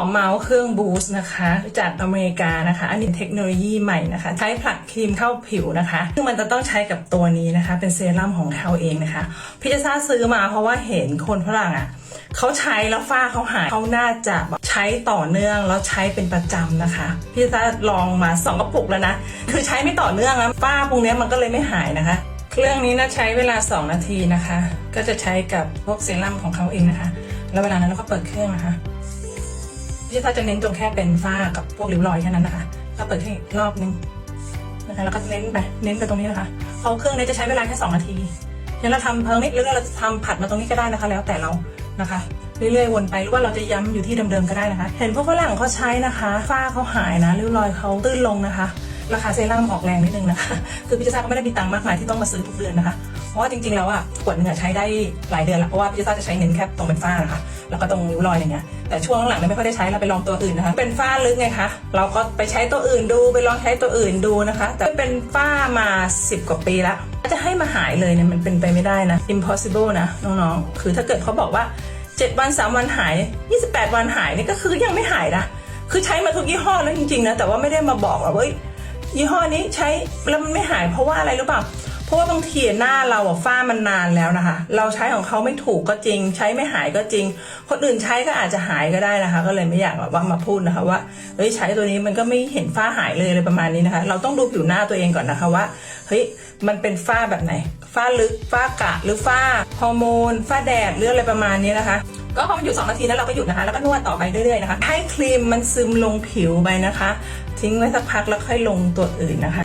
ของเมาส์เครื่องบูสต์นะคะจากอเมริกานะคะ อันนี้เทคโนโลยีใหม่นะคะ ใช้ผลักครีมเข้าผิวนะคะ ซึ่งมันจะต้องใช้กับตัวนี้นะคะ เป็นเซรั่มของเขาเองนะคะ พี่จะซ่าซื้อมาเพราะว่าเห็นคนฝรั่งอะเขาใช้แล้วฝ้าเขาหายเขาน่าจะใช้ต่อเนื่องแล้วใช้เป็นประจำนะคะ พี่จะซ่าลองมาสองกระปุกแล้วนะคือใช้ไม่ต่อเนื่องนะฝ้าพวกนี้มันก็เลยไม่หายนะคะ เครื่องนี้นะใช้เวลา 2 นาทีนะคะ ก็จะใช้กับพวกเซรั่มของเขาเองนะคะ แล้วเวลานั้นเราก็เปิดเครื่องนะคะ พี่ถ้าจะเน้นตรงแค่เป็นฝ้ากับพวกริ้วรอยแค่นั้นนะคะ ก็เปิดให้รอบนึงนะคะแล้วก็เน้นไปเน้นไปตรงนี้นะคะเพราะเครื่องนี้จะใช้เวลาแค่2นาทีงั้นเราทำเพิ่มนิดหรือเราจะทำผัดมาตรงนี้ก็ได้นะคะ แล้วแต่เรานะคะเรื่อยๆวนไปหรือว่าเราจะย้ำอยู่ที่เดิมๆก็ได้นะคะ เห็นพวกฝรั่งเขาใช้นะคะฝ้าเขาหายนะริ้วรอยเขาตื้นลงนะคะ ราคาเซรั่มออกแรงนิดนึงนะคะ คือพี่เจซ่าก็ไม่ได้มีตังค์มากมายที่ต้องมาซื้อทุกเดือนนะคะ เพราะว่าจริงๆแล้วอะขวดหนึงอใช้ได้หลายเดือนละเพราะว่าพี่เจซ่าจะใช้เน้นแค่ตรงเป็นฝ้านะคะแล้วก็ตรงริ้วรอยอย่างเงี้ยแต่ช่วงหลังเนี่ยไม่ค่อยได้ใช้เราไปลองตัวอื่นนะคะ เป็นฝ้าลึกไงคะเราก็ไปใช้ตัวอื่นดูไปลองใช้ตัวอื่นดูนะคะ แต่เป็นฝ้ามา 10 กว่าปีละจะให้มาหายเลยเนี่ยมันเป็นไปไม่ได้นะ impossible นะน้องๆคือถ้าเกิดเขาบอกว่า 7 วัน 3 วันหาย 28 วันหายนี่ก็คือยังไม่หายนะคือใช้มาทุกยี่ห้อแล้วจริงๆนะแต่ว่าไม่ได้มาบอกว่าเว้ยยี่ห้อนี้ใช้แล้วมันไม่หายเพราะว่าอะไรรู้เปล่า เพราะว่าบางทีหน้าเราอะฝ้ามันนานแล้วนะคะ เราใช้ของเขาไม่ถูกก็จริง ใช้ไม่หายก็จริง คนอื่นใช้ก็อาจจะหายก็ได้นะคะ ก็เลยไม่อยากแบบว่ามาพูดนะคะ ว่าเฮ้ยใช้ตัวนี้มันก็ไม่เห็นฝ้าหายเลยอะไรประมาณนี้นะคะ เราต้องดูผิวหน้าตัวเองก่อนนะคะว่าเฮ้ยมันเป็นฝ้าแบบไหน ฝ้าลึกฝ้ากะหรือฝ้าฮอร์โมนฝ้าแดดหรืออะไรประมาณนี้นะคะก็พอมันอยู่2นาทีแล้วเราก็หยุดนะคะ แล้วก็นวดต่อไปเรื่อยๆนะคะ ให้ครีมมันซึมลงผิวไปนะคะ ทิ้งไว้สักพักแล้วค่อยลงตัวอื่นนะคะ